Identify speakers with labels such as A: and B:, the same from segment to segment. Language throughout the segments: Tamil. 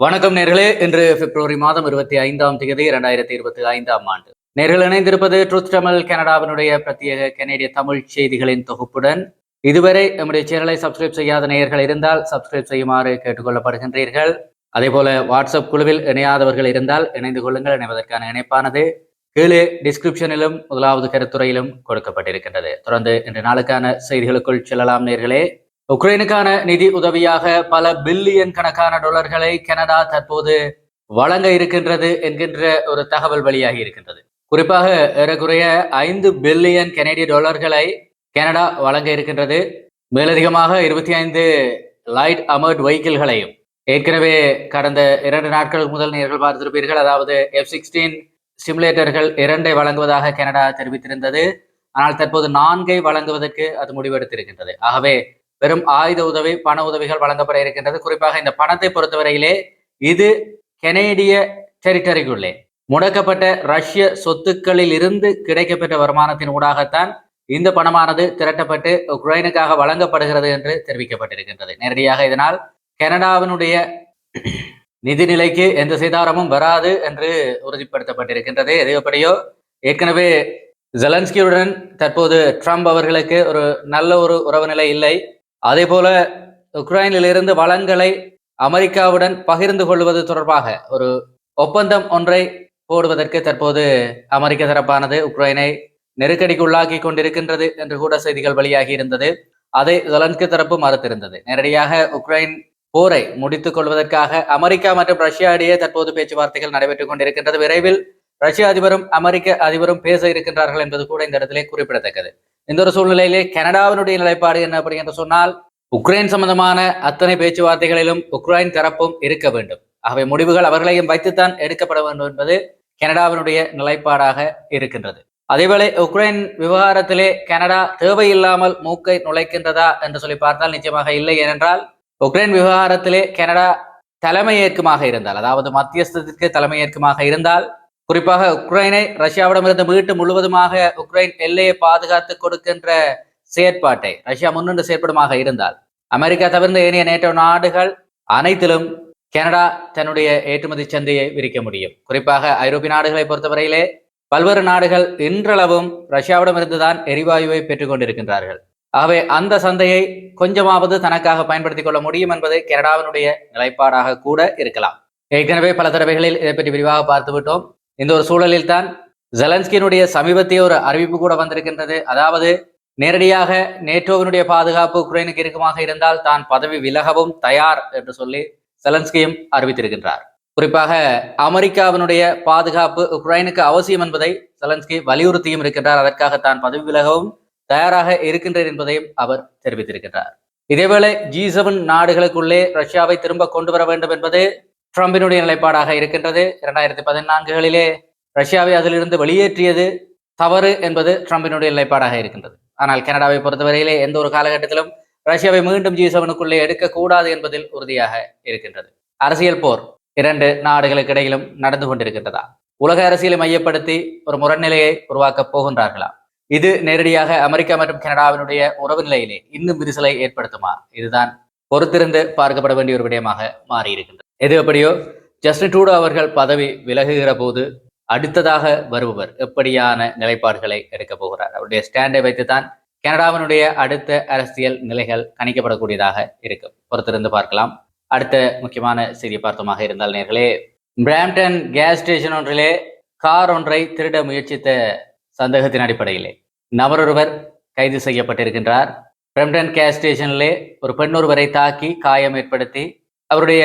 A: வணக்கம் நேர்களே. இன்று பிப்ரவரி மாதம் இருபத்தி ஐந்தாம் தேதி இரண்டாயிரத்தி இருபத்தி ஐந்தாம் ஆண்டு. நேர்கள் இணைந்திருப்பது ட்ரூத் தமிழ் கனடாவினுடைய பிரத்யேக கனேடிய தமிழ் செய்திகளின் தொகுப்புடன். இதுவரை நம்முடைய சேனலை சப்ஸ்கிரைப் செய்யாத நேயர்கள் இருந்தால் சப்ஸ்கிரைப் செய்யுமாறு கேட்டுக்கொள்ளப்படுகின்றீர்கள். அதே போல வாட்ஸ்அப் குழுவில் இணையாதவர்கள் இருந்தால் இணைந்து கொள்ளுங்கள் இணைவதற்கான இணைப்பானது. கீழே டிஸ்கிரிப்ஷனிலும் முதலாவது கருத்துறையிலும் கொடுக்கப்பட்டிருக்கின்றது. தொடர்ந்து இன்று நாளுக்கான செய்திகளுக்குள் செல்லலாம் நேர்களே. உக்ரைனுக்கான நிதி உதவியாக பல பில்லியன் கணக்கான டாலர்களை கனடா தற்போது வழங்க இருக்கின்றது என்கின்ற ஒரு தகவல் வெளியாகி இருக்கின்றது. குறிப்பாக ஏறக்குறைய ஐந்து பில்லியன் கனேடிய டாலர்களை கனடா வழங்க இருக்கின்றது. மேலதிகமாக இருபத்தி ஐந்து லைட் அமர்ட் வெஹிக்கிள்களையும் ஏற்கனவே கடந்த இரண்டு நாட்களுக்கு முதல் நீங்கள் பார்த்திருப்பீர்கள் அதாவது எஃப் சிக்ஸ்டீன் சிமுலேட்டர்கள் இரண்டை வழங்குவதாக கனடா தெரிவித்திருந்தது. ஆனால் தற்போது நான்கை வழங்குவதற்கு அது முடிவெடுத்திருக்கின்றது. ஆகவே வெறும் ஆயுத உதவி பண உதவிகள் வழங்கப்பட இருக்கின்றது. குறிப்பாக இந்த பணத்தை பொறுத்தவரையிலே இது கெனேடிய டெரிட்டரிக்குள்ளே. முடக்கப்பட்ட ரஷ்ய சொத்துக்களில் இருந்து கிடைக்கப்பெற்ற வருமானத்தின் ஊடாகத்தான் இந்த பணமானது திரட்டப்பட்டு உக்ரைனுக்காக வழங்கப்படுகிறது என்று தெரிவிக்கப்பட்டிருக்கின்றது. நேரடியாக இதனால் கனடாவினுடைய நிதிநிலைக்கு எந்த சேதாரமும் வராது என்று உறுதிப்படுத்தப்பட்டிருக்கின்றது. எது எப்படியோ ஏற்கனவே ஜெலன்ஸ்கியுடன் தற்போது ட்ரம்ப் அவர்களுக்கு ஒரு நல்ல ஒரு உறவு நிலை இல்லை. அதே போல உக்ரைனிலிருந்து வளங்களை அமெரிக்காவுடன் பகிர்ந்து கொள்வது தொடர்பாக ஒரு ஒப்பந்தம் ஒன்றை போடுவதற்கு தற்போது அமெரிக்க தரப்பானது உக்ரைனை நெருக்கடிக்கு உள்ளாக்கி கொண்டிருக்கின்றது என்று கூட செய்திகள் வெளியாகி இருந்தது. அதை ஜெலன்ஸ்கி தரப்பு மறுத்திருந்தது. நேரடியாக உக்ரைன் போரை முடித்துக் கொள்வதற்காக அமெரிக்கா மற்றும் ரஷ்யா இடையே தற்போது பேச்சுவார்த்தைகள் நடைபெற்றுக் கொண்டிருக்கின்றது. விரைவில் ரஷ்ய அதிபரும் அமெரிக்க அதிபரும் பேச இருக்கின்றார்கள் என்பது கூட இந்த இடத்திலே குறிப்பிடத்தக்கது. இந்த ஒரு சூழ்நிலையிலே கனடாவினுடைய நிலைப்பாடு என்ன அப்படி என்று சொன்னால் உக்ரைன் சம்பந்தமான அத்தனை பேச்சுவார்த்தைகளிலும் உக்ரைன் தரப்பும் இருக்க வேண்டும். ஆகவே முடிவுகள் அவர்களையும் வைத்துத்தான் எடுக்கப்பட வேண்டும் என்பது கனடாவினுடைய நிலைப்பாடாக இருக்கின்றது. அதேவேளை உக்ரைன் விவகாரத்திலே கனடா தேவையில்லாமல் மூக்கை நுழைக்கின்றதா என்று சொல்லி பார்த்தால் நிச்சயமாக இல்லை ஏனென்றால் உக்ரைன் விவகாரத்திலே கனடா தலைமையேற்குமாக இருந்தால் அதாவது மத்தியஸ்தத்திற்கு தலைமையேற்குமாக இருந்தால் குறிப்பாக உக்ரைனை ரஷ்யாவிடமிருந்து மீட்டு முழுவதுமாக உக்ரைன் எல்லையை பாதுகாத்து கொடுக்கின்ற செயற்பாட்டை ரஷ்யா முன்னின்று செயற்படுமாக இருந்தால் அமெரிக்கா தவிர்ந்த ஏனைய நேட்டோ நாடுகள் அனைத்திலும் கனடா தன்னுடைய ஏற்றுமதி சந்தையை விரிக்க முடியும். குறிப்பாக ஐரோப்பிய நாடுகளை பொறுத்தவரையிலே பல்வேறு நாடுகள் இன்றளவும் ரஷ்யாவிடமிருந்துதான் எரிவாயுவை பெற்றுக் கொண்டிருக்கின்றார்கள். ஆகவே அந்த சந்தையை கொஞ்சமாவது தனக்காக பயன்படுத்திக் கொள்ள முடியும் என்பது கனடாவினுடைய நிலைப்பாடாக கூட இருக்கலாம். ஏற்கனவே பல தடவைகளில் இதை பற்றி விரிவாக பார்த்து விட்டோம் இந்த ஒரு சூழலில் தான் ஜெலன்ஸ்கியினுடைய சமீபத்திய ஒரு அறிவிப்பு கூட வந்திருக்கின்றது. அதாவது நேரடியாக நேட்டோவினுடைய பாதுகாப்பு உக்ரைனுக்கு இறுக்கமாக இருந்தால் தான் பதவி விலகவும் தயார் என்று சொல்லி செலன்ஸ்கியும் அறிவித்திருக்கின்றார். குறிப்பாக அமெரிக்காவினுடைய பாதுகாப்பு உக்ரைனுக்கு அவசியம் என்பதை செலன்ஸ்கி வலியுறுத்தியும் இருக்கின்றார். அதற்காக தான் பதவி விலகவும் தயாராக இருக்கின்றேன் என்பதையும் அவர் தெரிவித்திருக்கின்றார். இதேவேளை ஜி செவன் நாடுகளுக்குள்ளே ரஷ்யாவை திரும்ப கொண்டு வர வேண்டும் என்பது ட்ரம்பினுடைய நிலைப்பாடாக இருக்கின்றது. இரண்டாயிரத்தி பதினான்குகளிலே ரஷ்யாவை அதிலிருந்து வெளியேற்றியது தவறு என்பது ட்ரம்பினுடைய நிலைப்பாடாக இருக்கின்றது. ஆனால் கனடாவை பொறுத்தவரையிலே எந்த ஒரு காலகட்டத்திலும் ரஷ்யாவை மீண்டும் ஜி செவனுக்குள்ளே எடுக்கக்கூடாது என்பதில் உறுதியாக இருக்கின்றது. அரசியல் போர் இரண்டு நாடுகளுக்கு இடையிலும் நடந்து கொண்டிருக்கின்றதா? உலக அரசியலை மையப்படுத்தி ஒரு முரண்நிலையை உருவாக்கப் போகின்றார்களா? இது நேரடியாக அமெரிக்கா மற்றும் கனடாவினுடைய உறவு நிலையிலே இன்னும் விரிசலை ஏற்படுத்துமா? இதுதான் பொறுத்திருந்து பார்க்கப்பட வேண்டிய ஒரு விடயமாக மாறியிருக்கின்றது. எது எப்படியோ ஜஸ்டின் ட்ரூடோ அவர்கள் பதவி விலகுகிற போது அடுத்ததாக வருபவர் எப்படியான நிலைப்பாடுகளை எடுக்கப் போகிறார்? அவருடைய ஸ்டாண்டை வைத்துத்தான் கனடாவினுடைய அடுத்த அரசியல் நிலைகள் கணிக்கப்படக்கூடியதாக இருக்கும். பொறுத்திருந்து பார்க்கலாம். அடுத்த முக்கியமான செய்தி பார்த்தமாக இருந்தால் நேர்களே பிராம்டன் கேஸ் ஸ்டேஷன் ஒன்றிலே கார் ஒன்றை திருட முயற்சித்த சந்தேகத்தின் அடிப்படையிலே நபரொருவர் கைது செய்யப்பட்டிருக்கின்றார். பிரம்டன் கேஸ் ஸ்டேஷனிலே ஒரு பெண் ஒருவரை தாக்கி காயம் ஏற்படுத்தி அவருடைய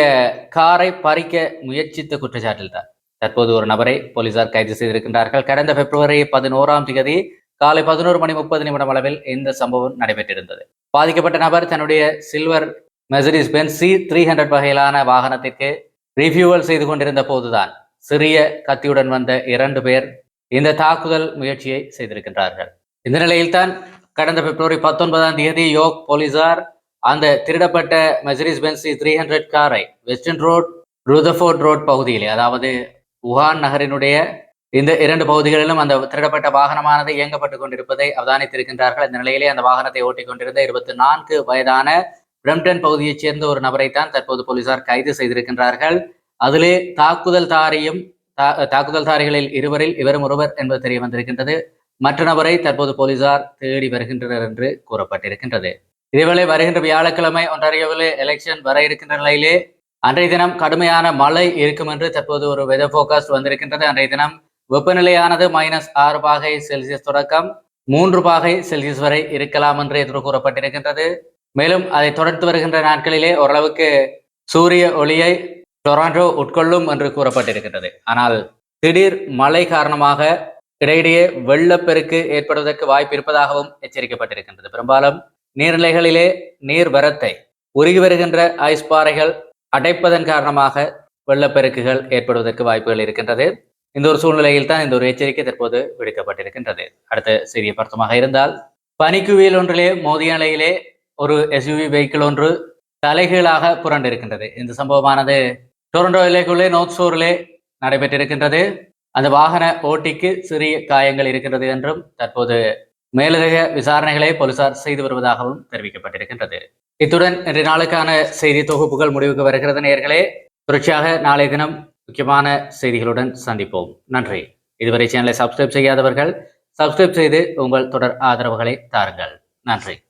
A: காரை பறிக்க முயற்சித்த குற்றச்சாட்டில் தான். தற்போது ஒரு நபரை போலீசார் கைது செய்திருக்கின்றார்கள். கடந்த பிப்ரவரி பதினோராம் தேதி காலை பதினோரு மணி முப்பது நிமிடம் அளவில் இந்த சம்பவம் நடைபெற்றிருந்தது. பாதிக்கப்பட்ட நபர் தன்னுடைய silver Mercedes Benz C three hundred வகையிலான வாகனத்திற்கு ரிஃபியூவல் செய்து கொண்டிருந்த போதுதான் சிறிய கத்தியுடன் வந்த இரண்டு பேர் இந்த தாக்குதல் முயற்சியை செய்திருக்கின்றார்கள். இந்த நிலையில்தான் கடந்த பிப்ரவரி பத்தொன்பதாம் தேதி யோக் போலீசார் அந்த திருடப்பட்ட மெசரிஸ் பென்ஸ் த்ரீ ஹண்ட்ரட் காரை வெஸ்டர்ன் ரோட் ருதஃபோர்ட் ரோட் பகுதியிலே அதாவது உஹான் நகரினுடைய இந்த இரண்டு பகுதிகளிலும் அந்த திருடப்பட்ட வாகனமானது இயங்கப்பட்டு கொண்டிருப்பதை அவதானித்திருக்கின்றார்கள். இந்த நிலையிலே அந்த வாகனத்தை ஓட்டிக் கொண்டிருந்த இருபத்தி நான்கு வயதான பிரம்டன் பகுதியைச் சேர்ந்த ஒரு நபரைத்தான் தற்போது போலீசார் கைது செய்திருக்கின்றார்கள். அதிலே தாக்குதல் தாரியும் தா- தாக்குதல் தாரிகளில் இருவரில் இவரும் ஒருவர் என்பது தெரிய வந்திருக்கின்றது. மற்ற நபரை தற்போது போலீசார் தேடி வருகின்றனர் என்று கூறப்பட்டிருக்கின்றது. இதேவேளை வருகின்ற வியாழக்கிழமை ஒன்றாரியோவில் எலெக்ஷன் வர இருக்கின்ற நிலையிலே அன்றைய தினம் கடுமையான மழை இருக்கும் என்று தற்போது ஒரு வெதர் போகாஸ்ட் வந்திருக்கின்றது. அன்றைய தினம் வெப்பநிலையானது மைனஸ் ஆறு பாகை செல்சியஸ் தொடக்கம் மூன்று பாகை செல்சியஸ் வரை இருக்கலாம் என்று எதிர் கூறப்பட்டிருக்கின்றது மேலும் அதை தொடர்ந்து வருகின்ற நாட்களிலே ஓரளவுக்கு சூரிய ஒளியை டொராண்டோ உட்கொள்ளும் என்று கூறப்பட்டிருக்கின்றது. ஆனால் திடீர் மழை காரணமாக இடையிடையே வெள்ளப்பெருக்கு ஏற்படுவதற்கு வாய்ப்பு இருப்பதாகவும் எச்சரிக்கப்பட்டிருக்கின்றது. பெரும்பாலும் நீர்நிலைகளிலே நீர் வரத்தை உருகி வருகின்ற ஐஸ் பாறைகள் அடைப்பதன் காரணமாக வெள்ளப்பெருக்குகள் ஏற்படுவதற்கு வாய்ப்புகள் இருக்கின்றது. இந்த ஒரு சூழ்நிலையில் தான் இந்த ஒரு எச்சரிக்கை தற்போது விடுக்கப்பட்டிருக்கின்றது. அடுத்த செய்தியை பொருத்தமாக இருந்தால் பனிக்குவியல் ஒன்றிலே மோதிய நிலையிலே ஒரு எஸ்யூவி வெஹிக்கிள் ஒன்று தலைகீழாக புரண்டிருக்கின்றது. இந்த சம்பவமானது டொரண்டோ இலைக்குள்ளே நோர்த் ஷோரிலே நடைபெற்றிருக்கின்றது. அந்த வாகன ஓட்டிக்கு சிறிய காயங்கள் இருக்கின்றது என்றும் தற்போது மேலதிக விசாரணைகளை போலீசார் செய்து வருவதாகவும் தெரிவிக்கப்பட்டிருக்கின்றது. இத்துடன் இன்றைய நாளுக்கான செய்தி தொகுப்புகள் முடிவுக்கு வருகிறது நேர்களே தொடர்ச்சியாக நாளைய தினம் முக்கியமான செய்திகளுடன் சந்திப்போம். நன்றி. இதுவரை சேனலை சப்ஸ்கிரைப் செய்யாதவர்கள் சப்ஸ்கிரைப் செய்து உங்கள் தொடர் ஆதரவுகளை தாருங்கள். நன்றி.